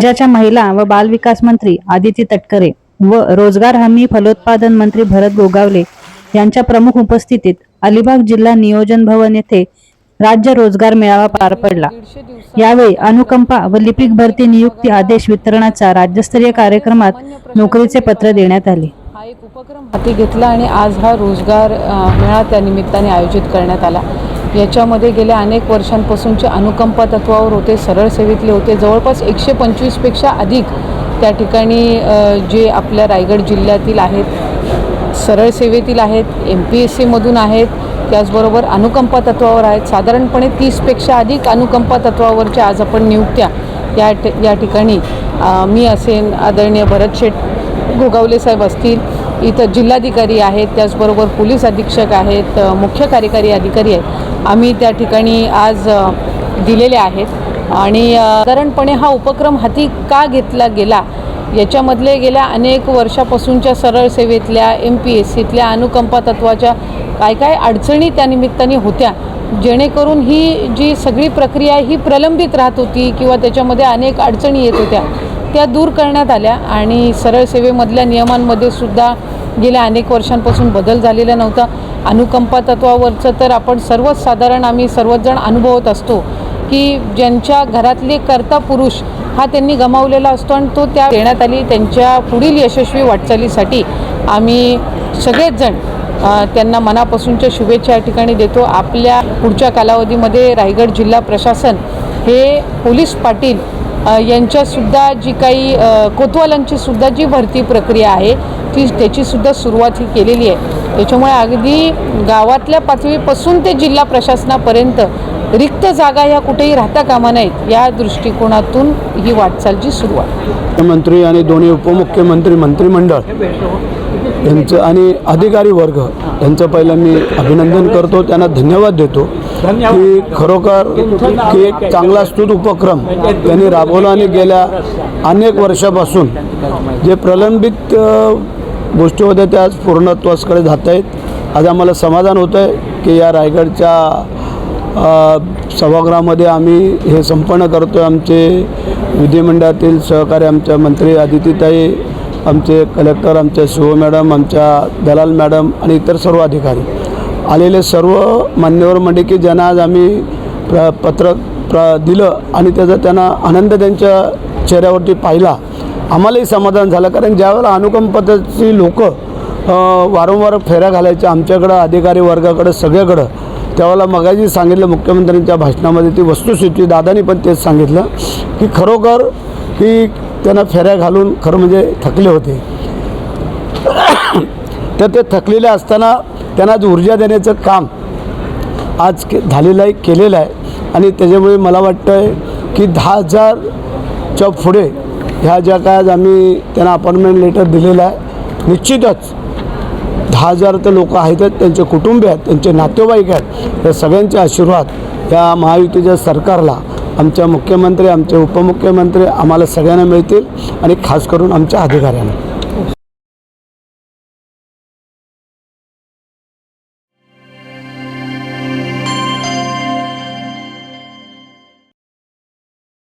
राज्याच्या महिला व बालविकास मंत्री आदिती तटकरे व रोजगार हमी फलोत्पादन मंत्री भरत गोगावले यांच्या प्रमुख उपस्थितीत अलिबाग जिल्हा नियोजन भवन येथे राज्य रोजगार मेळावा पार पडला. यावेळी अनुकंपा व लिपिक भरती नियुक्ती आदेश वितरणाचा राज्यस्तरीय कार्यक्रमात नोकरीचे पत्र देण्यात आले. हा एक उपक्रम हाती घेतला आणि आज हा रोजगार मेळा त्या निमित्ताने आयोजित करण्यात आला. याच्यामध्ये गेल्या अनेक वर्षांपासूनचे अनुकंपा तत्वावर होते सरळ सेवेतले होते. जवळपास एकशे पंचवीसपेक्षा अधिक त्या ठिकाणी जे आपल्या रायगड जिल्ह्यातील आहेत सरळ सेवेतील आहेत एम पी एस सीमधून आहेत त्याचबरोबर अनुकंपा तत्वावर आहेत. साधारणपणे तीसपेक्षा अधिक अनुकंपा तत्वावरच्या आज आपण नियुक्त्या या ट या ठिकाणी मी असेन आदरणीय भरत शेठ गोगावले साहेब असतील इथं जिल्हाधिकारी आहेत त्याचबरोबर पोलीस अधीक्षक आहेत मुख्य कार्यकारी अधिकारी आहेत. आम्ही त्या ठिकाणी आज दिलेले आहेत. आणि साधारणपणे हा उपक्रम हाती का घेतला गेला? याच्यामधले गेल्या अनेक वर्षापासूनच्या सरळ सेवेतल्या एम पी एस सीतल्या अनुकंपा तत्वाच्या काय काय अडचणी त्यानिमित्ताने होत्या? जेणेकरून ही जी सगळी प्रक्रिया ही प्रलंबित राहत होती किंवा त्याच्यामध्ये अनेक अडचणी येत होत्या त्या दूर करण्यात आल्या. आणि सरळ सेवेमधल्या नियमांमध्ये सुद्धा गेल्या अनेक वर्षांपासून बदल झालेला नव्हता. अनुकंपा तत्वावरचं तर आपण सर्वच साधारण आम्ही सर्वजण अनुभवत असतो की ज्यांच्या घरातले कर्ता पुरुष हा त्यांनी गमावलेला असतो आणि तो त्या देण्यात आली त्यांच्या पुढील यशस्वी वाटचालीसाठी आम्ही सगळेच जण त्यांना मनापासूनच्या शुभेच्छा या ठिकाणी देतो. आपल्या पुढच्या कालावधीमध्ये रायगड जिल्हा प्रशासन हे पोलीस पाटील यांच्यासुद्धा जी काही कोतवालांची सुद्धा जी भरती प्रक्रिया आहे ती त्याचीसुद्धा सुरुवात ही केलेली आहे. त्याच्यामुळे अगदी गावातल्या पातळीपासून ते जिल्हा प्रशासनापर्यंत रिक्त जागा ह्या कुठेही राहता कामा नाहीत या दृष्टिकोनातून ही वाटचालची सुरुवात. मुख्यमंत्री आणि दोन्ही उपमुख्यमंत्री मंत्रिमंडळ यांचं आणि अधिकारी वर्ग यांचं पहिलं मी अभिनंदन करतो त्यांना धन्यवाद देतो की खरोखर की एक चांगला स्तुत उपक्रम त्यांनी राबवला आणि गेल्या अनेक वर्षापासून जे प्रलंबित गोष्टी होत्या त्या आज पूर्णत्वासकडे जात आहेत. आज आम्हाला समाधान होतं आहे की या रायगडच्या सभागृहामध्ये आम्ही हे संपन्न करतो आहे आमचे विधिमंडळातील सहकारी आमच्या मंत्री आदितीताई आमचे कलेक्टर आमच्या शिव मॅडम आमच्या दलाल मॅडम आणि इतर सर्व अधिकारी. आलेले सर्व मान्यवर मंडळी की ज्यांना आज आम्ही प्र पत्र प्र दिलं आणि त्याचा त्यांना आनंद त्यांच्या चेहऱ्यावरती पाहिला आम्हालाही समाधान झालं. कारण ज्यावेळेला अनुकंपाची लोक वारंवार फेऱ्या घालायचे आमच्याकडं अधिकारी वर्गाकडं सगळ्याकडं त्यावेळेला मगाजी सांगितलं मुख्यमंत्र्यांच्या भाषणामध्ये ती वस्तुस्थिती दादानी पण तेच सांगितलं की खरोखर की त्यांना फेऱ्या घालून खरं म्हणजे थकले होते. तर ते थकलेले असताना त्यांना आज ऊर्जा देण्याचं काम आज के झालेलं आहे केलेलं आहे. आणि त्याच्यामुळे मला वाटतं आहे की दहा हजारच्या पुढे ह्या ज्या काय आज आम्ही त्यांना अपॉइंटमेंट लेटर दिलेलं आहे निश्चितच दहा हजार तर लोक आहेतच त्यांचे कुटुंबीय आहेत त्यांचे नातेवाईक आहेत या सगळ्यांचे आशीर्वाद या महायुतीच्या सरकारला आमच्या मुख्यमंत्री आमचे उपमुख्यमंत्री आम्हाला सगळ्यांना मिळतील आणि खास करून आमच्या अधिकाऱ्यांना.